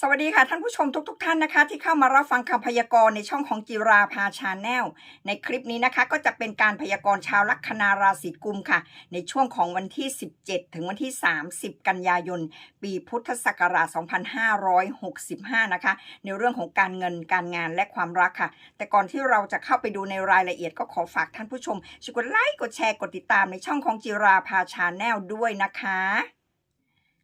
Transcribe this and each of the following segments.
สวัสดีค่ะท่านผู้ชมทุกๆทท่านนะคะ ที่เข้ามารับฟังคำพยากรณ์ในช่องของจิราพาชาแนลในคลิปนี้นะคะ ก็จะเป็นการพยากรณ์ชาวลัคนาราศีกุมค่ะ ในช่วงของวันที่ 17 ถึงวันที่ 30 กันยายน ปีพุทธศักราช 2565 นะคะ ในเรื่องของการเงินการงานและความรักค่ะ แต่ก่อนที่เราจะเข้าไปดูในรายละเอียดก็ขอฝากท่านผู้ชมช่วยกดไลค์กดแชร์กดติดตามในช่องของจิราพาชาแนลด้วยนะคะ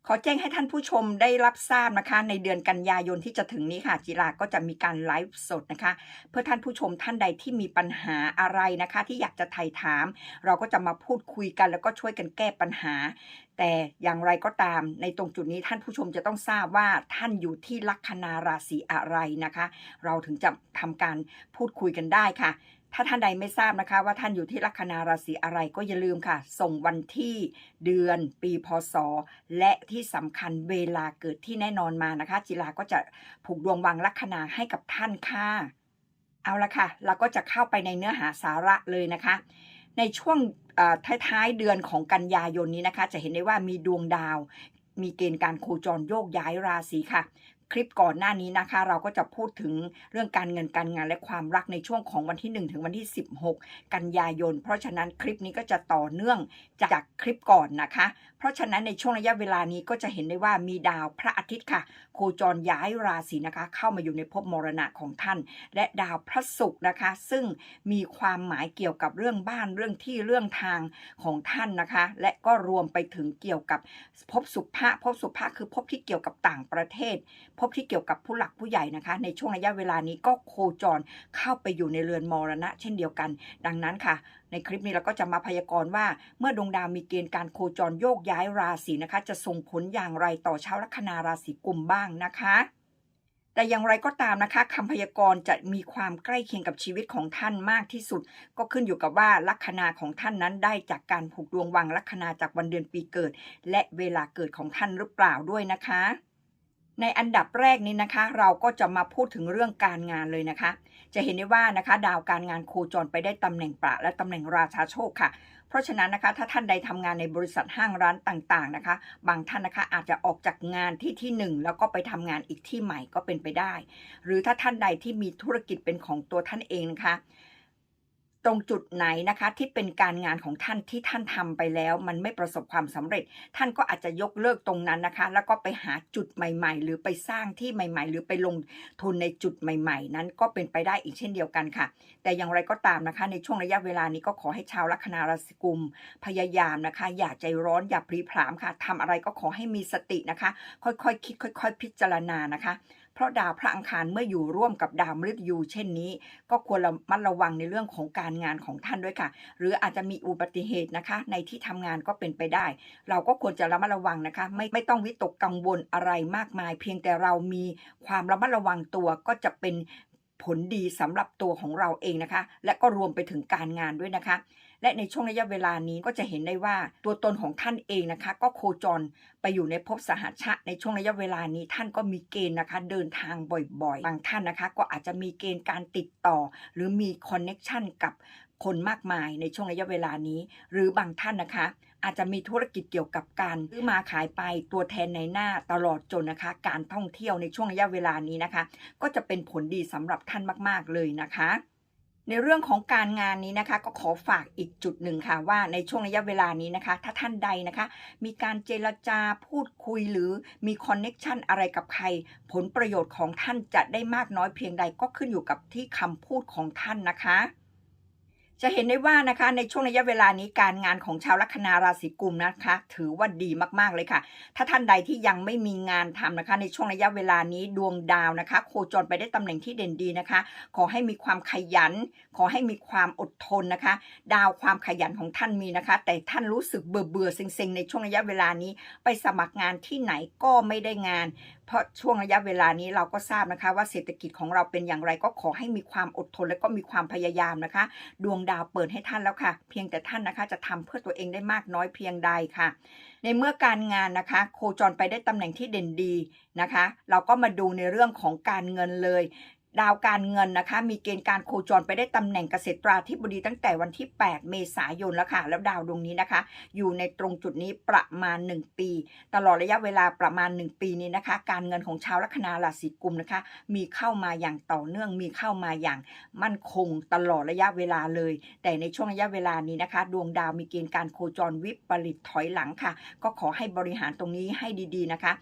ขอแจ้งให้ท่านผู้ชมได้รับทราบนะคะ ในเดือนกันยายนที่จะถึงนี้ค่ะ จิราก็จะมีการไลฟ์สดนะคะ เพื่อท่านผู้ชมท่านใดที่มีปัญหาอะไรนะคะ ที่อยากจะไถ่ถาม เราก็จะมาพูดคุยกัน แล้วก็ช่วยกันแก้ปัญหา แต่อย่างไรก็ตามในตรงจุดนี้ท่านผู้ชมจะต้องทราบว่าท่านอยู่ที่ลัคนาราศีอะไรนะคะ เราถึงจะทำการพูดคุยกันได้ค่ะ ถ้าท่านใดไม่ทราบนะคะ ว่าท่านอยู่ที่ลัคนาราศีอะไรก็อย่าลืมค่ะ ส่งวันที่เดือนปีพศ และที่สำคัญเวลาเกิดที่แน่นอนมานะคะ จิราก็จะผูกดวงวางลัคนาให้กับท่านค่ะ เอาละค่ะ เราก็จะเข้าไปในเนื้อหาสาระเลยนะคะ ในช่วงท้ายๆเดือนของกันยายนนี้นะคะ จะเห็นได้ว่ามีดวงดาวมีเกณฑ์การโคจรโยกย้ายราศีค่ะ คลิปก่อนหน้านี้นะคะ เราก็จะพูดถึงเรื่องการเงินการงานและความรักในช่วงของวันที่ 1 ถึงวันที่ 16 กันยายน เพราะฉะนั้นคลิปนี้ก็จะต่อเนื่องจากคลิปก่อนนะคะ เพราะฉะนั้นในช่วงระยะเวลานี้ก็จะเห็นได้ว่ามีดาวพระอาทิตย์ค่ะ โคจรย้ายราศีนะคะ เข้ามาอยู่ในภพมรณะของท่าน และดาวพระศุกร์นะคะ ซึ่งมีความหมายเกี่ยวกับเรื่องบ้านเรื่องที่เรื่องทางของท่านนะคะ และก็รวมไปถึงเกี่ยวกับภพสุภะภพสุภะคือภพที่เกี่ยวกับต่างประเทศภพบที่เกี่ยวกับผู้หลักผู้ใหญ่นะคะ ในช่วงระยะเวลานี้ก็โคจรเข้าไปอยู่ในเรือนมรณะ เช่นเดียวกัน ดังนั้นค่ะ ในคลิปนี้เราก็จะมาพยากรณ์ว่า เมื่อดวงดาวมีเกณฑ์การโคจรโยกย้ายราศีนะคะ จะส่งผลอย่างไรต่อชาวลัคนาราศีกุมบ้างนะคะแต่อย่างไรก็ตามนะคะคำพยากรณ์จะมีความใกล้เคียงกับชีวิตของท่านมากที่สุด ก็ขึ้นอยู่กับว่าลัคนาของท่านนั้นได้จากการผูกดวงวางลัคนาจากวันเดือนปีเกิด และเวลาเกิดของท่านหรือเปล่าด้วยนะคะ ในอันดับแรกนี้นะคะ เราก็จะมาพูดถึงเรื่องการงานเลยนะคะ จะเห็นได้ว่านะคะ ดาวการงานโคจรไปได้ตำแหน่งประและตำแหน่งราชาโชคค่ะ เพราะฉะนั้นนะคะ ถ้าท่านใดทำงานในบริษัทห้างร้านต่างๆนะคะ บางท่านนะคะอาจจะออกจากงานที่ที่หนึ่งแล้วก็ไปทำงานอีกที่ใหม่ก็เป็นไปได้ หรือถ้าท่านใดที่มีธุรกิจเป็นของตัวท่านเองนะคะ ตรงจุดไหนนะคะที่เป็นการงานของท่านที่ท่านทำไปแล้ว มันไม่ประสบความสำเร็จ ท่านก็อาจจะยกเลิกตรงนั้นนะคะ แล้วก็ไปหาจุดใหม่ ๆ หรือไปสร้างที่ใหม่ ๆ หรือไปลงทุนในจุดใหม่ ๆ นั้นก็เป็นไปได้อีกเช่นเดียวกันค่ะ แต่อย่างไรก็ตามนะคะ ในช่วงระยะเวลานี้ก็ขอให้ชาวลัคนาราศีกุม พยายามนะคะ อย่าใจร้อนอย่าพลีผลามค่ะทำอะไรก็ขอให้มีสตินะคะ ค่อยๆคคิดค่อย ๆ พิจารณานะคะ เพราะดาวพระอังคารเมื่ออยู่ร่วมกับดาวมฤตยูเช่นนี้ ก็ควรระมัดระวังในเรื่องของการงานของท่านด้วยค่ะ หรืออาจจะมีอุบัติเหตุนะคะ ในที่ทำงานก็เป็นไปได้ เราก็ควรจะระมัดระวังนะคะ ไม่ไม่ต้องวิตกกังวลอะไรมากมาย เพียงแต่เรามีความระมัดระวังตัวก็จะเป็นผลดีสำหรับตัวของเราเองนะคะ และก็รวมไปถึงการงานด้วยนะคะ และในช่วงระยะเวลานี้ก็จะเห็นได้ว่าตัวตนของท่านเองนะคะ ก็โคจรไปอยู่ในภพสหชะในช่วงระยะเวลานี้ท่านก็มีเกณฑ์นะคะ เดินทางบ่อยๆ บางท่านนะคะ ก็อาจจะมีเกณฑ์การติดต่อ หรือมีคอนเน็ชันกับคนมากมายในช่วงระยะเวลานี้ หรือบางท่านนะคะ อาจจะมีธุรกิจเกี่ยวกับการซื้อมาขายไปตัวแทนในหน้าตลอดจนนะคะ การท่องเที่ยวในช่วงระยะเวลานี้นะคะ ก็จะเป็นผลดีสำหรับท่านมาก ๆเลยนะคะ ในเรื่องของการงานนี้นะคะก็ขอฝากอีกจุดหนึ่งค่ะว่าในช่วงระยะเวลานี้นะคะ ถ้าท่านใดนะคะ มีการเจรจาพูดคุยหรือมีคอนเน็ชันอะไรกับใคร ผลประโยชน์ของท่านจะได้มากน้อยเพียงใดก็ขึ้นอยู่กับที่คำพูดของท่านนะคะ จะเห็นได้ว่านะคะในช่วงระยะเวลานี้การงานของชาวลัคนาราศีกุมนะคะ ถือว่าดีมากๆเลยค่ะ ถ้าท่านใดที่ยังไม่มีงานทำนะคะ ในช่วงระยะเวลานี้ดวงดาวนะคะ โคจรไปได้ตำแหน่งที่เด่นดีนะคะ ขอให้มีความขยัน ขอให้มีความอดทนนะคะ ดาวความขยันของท่านมีนะคะ แต่ท่านรู้สึกเบื่อเบื่อเซ็งๆในช่วงระยะเวลานี้ ไปสมัครงานที่ไหนก็ไม่ได้งาน เพราะช่วงระยะเวลานี้เราก็ทราบนะคะ ว่าเศรษฐกิจของเราเป็นอย่างไรก็ขอให้มีความอดทนและก็มีความพยายามนะคะ ดวงดาวเปิดให้ท่านแล้วค่ะ เพียงแต่ท่านนะคะจะทำเพื่อตัวเองได้มากน้อยเพียงใดค่ะ ในเมื่อการงานนะคะ โคจรไปได้ตำแหน่งที่เด่นดีนะคะ เราก็มาดูในเรื่องของการเงินเลย ดาวการเงินนะคะ มีเกณฑ์การโคจรไปได้ตำแหน่งเกษตราธิบดีตั้งแต่วันที่ 8 เมษายนแล้วค่ะ แล้วดาวดวงนี้นะคะ อยู่ในตรงจุดนี้ประมาณ 1 ปี ตลอดระยะเวลาประมาณ 1 ปีนี้นะคะ การเงินของชาวลัคนาราศีกุมนะคะ มีเข้ามาอย่างต่อเนื่อง มีเข้ามาอย่างมั่นคงตลอดระยะเวลาเลย แต่ในช่วงระยะเวลานี้นะคะ ดวงดาวมีเกณฑ์การโคจรวิปริตถอยหลังค่ะ ก็ขอให้บริหารตรงนี้ให้ดี ๆ นะคะ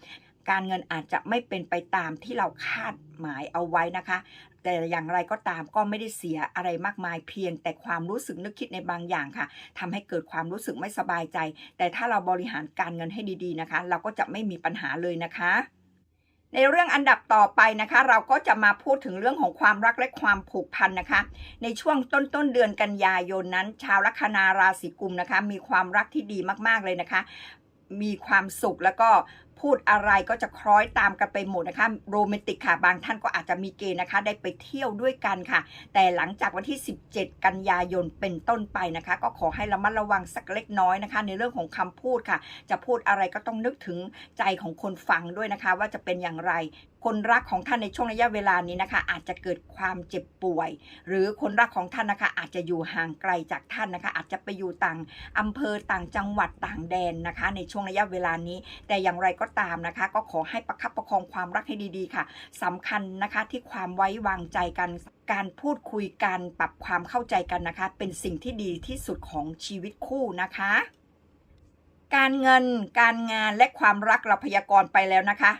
การเงินอาจจะไม่เป็นไปตามที่เราคาดหมายเอาไว้นะคะ แต่อย่างไรก็ตามก็ไม่ได้เสียอะไรมากมายเพียง แต่ความรู้สึกนึกคิดในบางอย่างค่ะทำให้เกิดความรู้สึกไม่สบายใจ แต่ถ้าเราบริหารการเงินให้ดีๆนะคะ เราก็จะไม่มีปัญหาเลยนะคะในเรื่องอันดับต่อไปนะคะ เราก็จะมาพูดถึงเรื่องของความรักและความผูกพันนะคะ ในช่วงต้นต้นเดือนกันยายนนั้น ชาวลัคนาราศีกุมนะคะ มีความรักที่ดีมากๆเลยนะคะ มีความสุขแล้วก็ พูดอะไรก็จะคล้อยตามกันไปหมดนะคะโรแมนติกค่ะ บางท่านก็อาจจะมีเกณฑ์นะคะ ได้ไปเที่ยวด้วยกันค่ะ แต่หลังจากวันที่ 17 กันยายนเป็นต้นไปนะคะ ก็ขอให้ระมัดระวังสักเล็กน้อยนะคะ ในเรื่องของคำพูดค่ะ จะพูดอะไรก็ต้องนึกถึงใจของคนฟังด้วยนะคะ ว่าจะเป็นอย่างไร คนรักของท่านในช่วงระยะเวลานี้นะคะ อาจจะเกิดความเจ็บป่วย หรือคนรักของท่านนะคะ อาจจะอยู่ห่างไกลจากท่านนะคะ อาจจะไปอยู่ต่างอำเภอต่างจังหวัดต่างแดนนะคะ ในช่วงระยะเวลานี้ แต่อย่างไรก็ตามนะคะ ก็ขอให้ประคับประคองความรักให้ดีๆ ค่ะสำคัญนะคะที่ความไว้วางใจกันการพูดคุยกันปรับความเข้าใจกันนะคะ เป็นสิ่งที่ดีที่สุดของชีวิตคู่นะคะการเงิน การงานและความรักเราพยากรณ์ไปแล้วนะคะ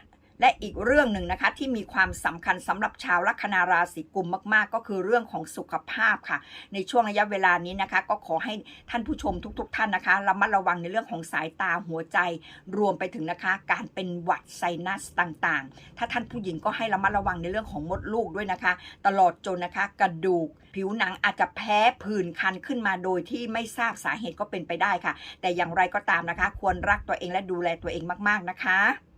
และอีกเรื่องหนึ่งนะคะที่มีความสำคัญสำหรับชาวลัคนาราศีกุมมาก ๆ ก็คือเรื่องของสุขภาพค่ะ ในช่วงระยะเวลานี้นะคะ ก็ขอให้ท่านผู้ชมทุกๆท่านนะคะระมัดระวังในเรื่องของสายตาหัวใจ รวมไปถึงนะคะ การเป็นหวัดไซนัสต่างๆ ถ้าท่านผู้หญิงก็ให้ระมัดระวังในเรื่องของมดลูกด้วยนะคะ ตลอดจนนะคะ กระดูก ผิวหนังอาจจะแพ้ผื่นคันขึ้นมาโดยที่ไม่ทราบสาเหตุก็เป็นไปได้ค่ะ แต่อย่างไรก็ตามนะคะ ควรรักตัวเองและดูแลตัวเองมาก ๆนะคะ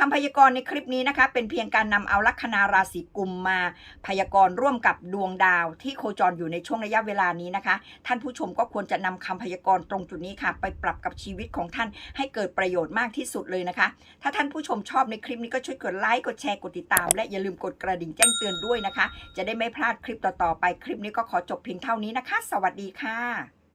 คำพยากรณ์ในคลิปนี้นะคะ เป็นเพียงการนำเอาลัคนาราศีกุมมา พยากรณ์ร่วมกับดวงดาว ที่โคจรอยู่ในช่วงระยะเวลานี้นะคะ ท่านผู้ชมก็ควรจะนำคำพยากรณ์ตรงจุดนี้ค่ะ ไปปรับกับชีวิตของท่านให้เกิดประโยชน์มากที่สุดเลยนะคะ ถ้าท่านผู้ชมชอบในคลิปนี้ก็ช่วยกดไลค์กดแชร์กดติดตาม และอย่าลืมกดกระดิ่งแจ้งเตือนด้วยนะคะ จะได้ไม่พลาดคลิปต่อๆไปคลิปนี้ก็ขอจบเพียงเท่านี้นะคะ สวัสดีค่ะ